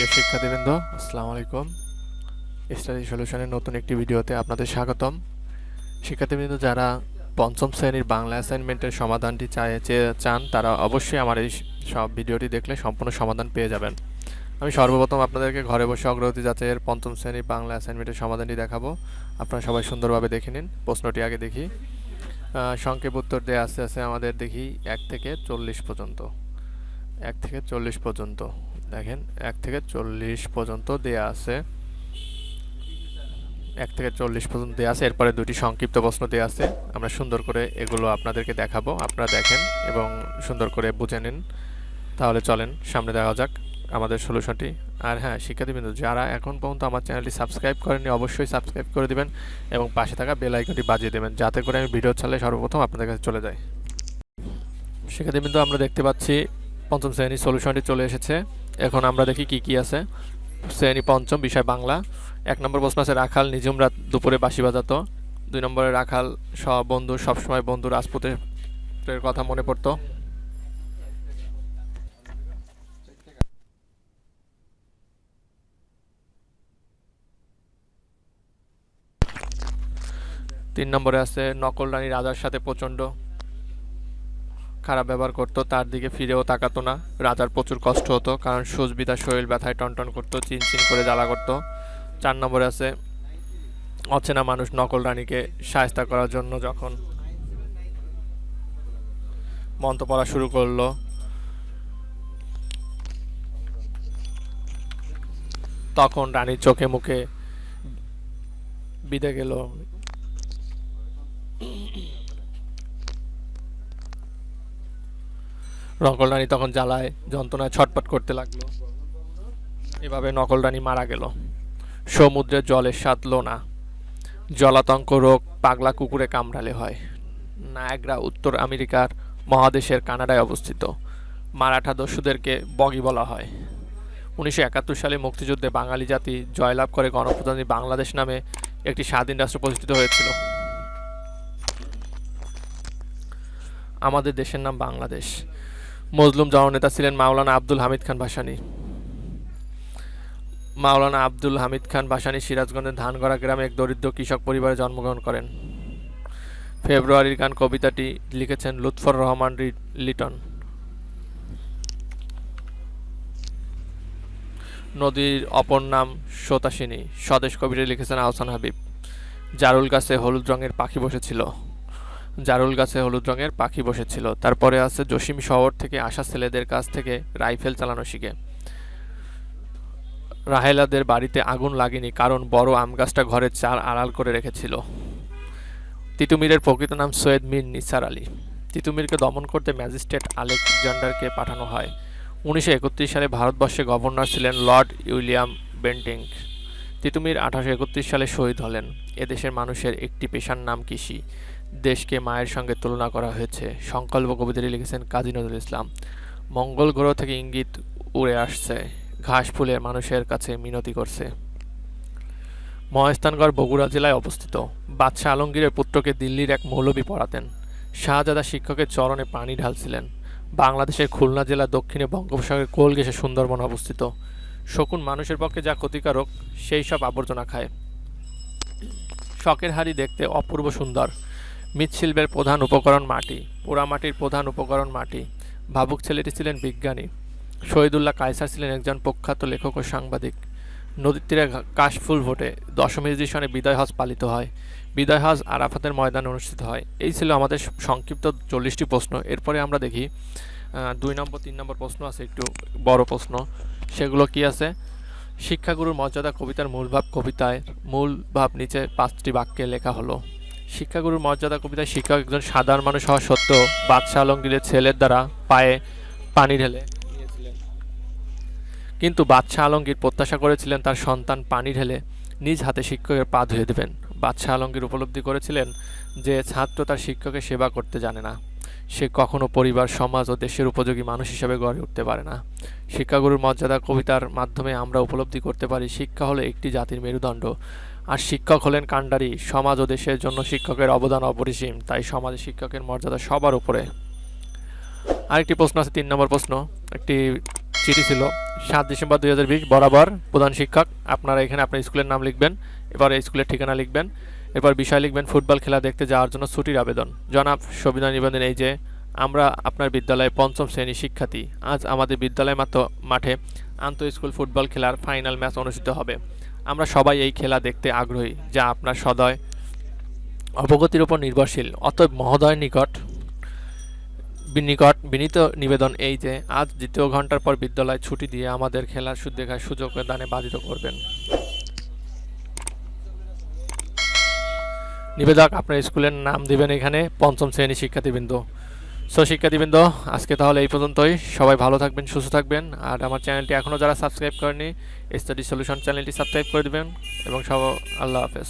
প্রিয় শিক্ষার্থীবৃন্দ, আসসালামু আলাইকুম। স্টাডি সলিউশনের নতুন একটি ভিডিওতে আপনাদের স্বাগতম। শিক্ষার্থীবৃন্দ, যারা পঞ্চম শ্রেণির বাংলা অ্যাসাইনমেন্টের সমাধানটি চায় চান, তারা অবশ্যই আমার এই সব ভিডিওটি দেখলে সম্পূর্ণ সমাধান পেয়ে যাবেন। আমি সর্বপ্রথম আপনাদেরকে ঘরে বসে অগ্রগতি যাচাইয়ের পঞ্চম শ্রেণির বাংলা অ্যাসাইনমেন্টের সমাধানটি দেখাবো। আপনারা সবাই সুন্দরভাবে দেখে নিন, প্রশ্নটি আগে দেখি। সংক্ষেপ উত্তর দেওয়া আছে আছে আমাদের দেখি এক থেকে চল্লিশ পর্যন্ত। এক থেকে চল্লিশ পর্যন্ত। দেখেন, এক থেকে চল্লিশ পর্যন্ত দেয়া আছে। এক থেকে চল্লিশ পর্যন্ত দেওয়া আছে, এরপরে দুটি সংক্ষিপ্ত প্রশ্ন দেওয়া আছে। আমরা সুন্দর করে এগুলো আপনাদেরকে দেখাবো, আপনারা দেখেন এবং সুন্দর করে বুঝে নিন। তাহলে চলেন, সামনে দেখা যাক আমাদের সলিউশনটি আর হ্যাঁ শিক্ষার্থীবৃন্দ, যারা এখন পর্যন্ত আমার চ্যানেলটি সাবস্ক্রাইব করেনি অবশ্যই সাবস্ক্রাইব করে দিবেন এবং পাশে থাকা বেল আইকনটি বাজিয়ে দেবেন, যাতে করে আমি ভিডিও ছাড়লে সর্বপ্রথম আপনাদের কাছে চলে যায় শিক্ষার্থীবৃন্দ, আমরা দেখতে পাচ্ছি পঞ্চম শ্রেণির সলিউশনটি চলে এসেছে। এখন আমরা দেখি কি কি আছে। শ্রেণি পঞ্চম, বিষয় বাংলা। এক নম্বর প্রশ্ন আছে, রাখাল নিজুম রাত দুপুরে বাঁশি বাজাতো। দুই নম্বরে, রাখাল সব বন্ধু, সবসময় বন্ধু রাজপুতের কথা মনে পড়তো। তিন নম্বরে আছে, নকল রানী রাজার সাথে প্রচণ্ড খারাপ ব্যবহার করতো, তার দিকে ফিরেও তাকাতো না। রাজার প্রচুর কষ্ট হতো, কারণ সুজবিতা শরীর ব্যথায় টনটন করতো, চিনচিন করে জ্বালা করতো। চার নম্বরে আছে, অচেনা মানুষ নকল রানীকে সায়স্তা করার জন্য যখন মন্ত্র পড়া শুরু করল। তখন রানীর চোখে মুখে বিদে গেল। নকল রানী তখন জ্বালায়, যন্ত্রণায় ছটপট করতে লাগল। এভাবে নকল রানী মারা গেল। সমুদ্রের জলের স্বাদ না। জলাতঙ্ক রোগ পাগলা কুকুরে কামড়ালে হয়। নায়াগ্রা, উত্তর আমেরিকার মহাদেশের কানাডায় অবস্থিত। মারাঠা দস্যুদেরকে বগি বলা হয়। উনিশশো একাত্তর সালে মুক্তিযুদ্ধে বাঙালি জাতি জয়লাভ করে গণপ্রজাতন্ত্রী বাংলাদেশ নামে একটি স্বাধীন রাষ্ট্র প্রতিষ্ঠিত হয়েছিল। আমাদের দেশের নাম বাংলাদেশ। মজলুম জননেতা ছিলেন মাওলানা আব্দুল হামিদ খান ভাসানী। মাওলানা আব্দুল হামিদ খান ভাসানী সিরাজগঞ্জের ধানগড়া গ্রামে এক দরিদ্র কৃষক পরিবারে জন্মগ্রহণ করেন। ফেব্রুয়ারির গান কবিতাটি লিখেছেন লুৎফর রহমান লিটন। নদীর অপর নাম সোতাসিনী। স্বদেশ কবিতা লিখেছেন আহসান হাবিব। জারুল গাছে হলুদ রঙের পাখি বসেছিল। জারুল গাছে হলুদ রঙের পাখি বসেছিল। তারপরে আছে জসিম শহর থেকে আসা ছেলেদের কাছ থেকে রাইফেল চালানো শিখে। রাহেলাদের বাড়িতে আগুন লাগেনি, কারণ বড় আম গাছটা ঘরের চার আড়াল করে রেখেছিল। তিতুমিরের প্রকৃত নাম সৈয়দ মীর নিসার আলী। তিতুমিরকে দমন করতে ম্যাজিস্ট্রেট আলেকজান্ডারকে পাঠানো হয়। উনিশশো একত্রিশ সালে ভারতবর্ষে গভর্নর ছিলেন লর্ড উইলিয়াম বেন্টিং। তিতুমির আঠারোশো একত্রিশ সালে শহীদ হলেন। এদেশের মানুষের একটি পেশার নাম কৃষি। দেশকে মায়ের সঙ্গে তুলনা করা হয়েছে। সংকল্প কবিতাটি লিখেছেন কাজী নজরুল ইসলাম। মঙ্গল গ্রহ থেকে ইঙ্গিত উড়ে আসছে। ঘাস ফুলের মানুষের কাছে মিনতি করছে। মহেস্তানগড় বগুড়া জেলায় অবস্থিত। বাদশাহ আলমগীরের পুত্রকে দিল্লির এক মৌলবী পড়াতেন। শাহজাদা শিক্ষকের চরণে পানি ঢালছিলেন। বাংলাদেশের খুলনা জেলা দক্ষিণে বঙ্গোপসাগরের কোল ঘেঁষে সুন্দরবন অবস্থিত। শকুন মানুষের পক্ষে যা ক্ষতিকারক, সেই সব আবর্জনা খায়। শখের হাড়ি দেখতে অপূর্ব সুন্দর। মৃৎশিল্পের প্রধান উপকরণ মাটি পোড়ামাটির প্রধান উপকরণ মাটি। ভাবুক ছেলেটি ছিলেন বিজ্ঞানী। শহীদুল্লাহ কায়সার ছিলেন একজন প্রখ্যাত লেখক ও সাংবাদিক। নদীর তীরে কাশফুল ভোটে দশম হিজরি বিদায় হজ পালিত হয়। বিদায় হজ আরাফাতের ময়দানে অনুষ্ঠিত হয়। এই ছিল আমাদের সংক্ষিপ্ত চল্লিশটি প্রশ্ন। এরপরে আমরা দেখি দুই নম্বর, তিন নম্বর প্রশ্ন আছে, একটু বড় প্রশ্ন। সেগুলো কি আছে? শিক্ষাগুরুর মর্যাদা কবিতার মূল ভাব কবিতায়, মূল ভাব নিচে পাঁচটি বাক্যে লেখা হলো শিক্ষাগুরুর মর্যাদা কবিতায় শিক্ষক একজন সাধারণ মানুষ হওয়া সত্ত্বেও বাদশাহ আলমগীরের ছেলের দ্বারা পায়ে পানি ঢেলে কিন্তু বাদশাহ আলমগীর প্রত্যাশা করেছিলেন তার সন্তান পানি ঢেলে নিজ হাতে শিক্ষকের পা ধুয়ে দেবেন। বাদশাহ আলমগীর উপলব্ধি করেছিলেন যে ছাত্র তার শিক্ষকের সেবা করতে জানে না। সে কখনো পরিবার, সমাজ ও দেশের উপযোগী মানুষ হিসেবে গড়ে উঠতে পারে না। শিক্ষাগুরুর মর্যাদা কবিতার মাধ্যমে আমরা উপলব্ধি করতে পারি শিক্ষা হলো একটি জাতির মেরুদণ্ড। আর শিক্ষক হলেন কাণ্ডারি। সমাজ ও দেশের জন্য শিক্ষকের অবদান অপরিসীম, তাই সমাজে শিক্ষকের মর্যাদা সবার উপরে। আরেকটি প্রশ্ন আছে, তিন নম্বর প্রশ্ন। একটি চিঠি ছিল, সাত ডিসেম্বর দুই হাজার বিশ, বরাবর প্রধান শিক্ষক, আপনারা এখানে আপনার স্কুলের নাম লিখবেন এবার স্কুলের ঠিকানা লিখবেন, এরপর বিষয় লিখবেন, ফুটবল খেলা দেখতে যাওয়ার জন্য ছুটির আবেদন। জনাব সবিতা নিবেদন এই যে, আমরা আপনার বিদ্যালয়ে পঞ্চম শ্রেণি শিক্ষার্থী, আজ আমাদের বিদ্যালয় মাত্র মাঠে আন্তঃ স্কুল ফুটবল খেলার ফাইনাল ম্যাচ অনুষ্ঠিত হবে। আমরা সবাই এই খেলা দেখতে আগ্রহী, যা আপনার সদয় অবগতির উপর নির্ভরশীল। অতএব মহোদয় নিকট নিকট বিনীত নিবেদন এই যে, আজ দ্বিতীয় ঘণ্টার পর বিদ্যালয় ছুটি দিয়ে আমাদের খেলার দেখার সুযোগ দানে বাধিত করবেন। নিবেদক, আপনার স্কুলের নাম দিবেন এখানে পঞ্চম শ্রেণি শিক্ষার্থীবৃন্দ। সো শিক্ষার্থীবৃন্দ, আজকে তাহলে এই পর্যন্তই। সবাই ভালো থাকবেন, সুস্থ থাকবেন। আর আমার চ্যানেলটি এখনও যারা সাবস্ক্রাইব করেনি স্টাডি সলিউশন চ্যানেলটি সাবস্ক্রাইব করে দিবেন। এবং সব আল্লাহ হাফেজ।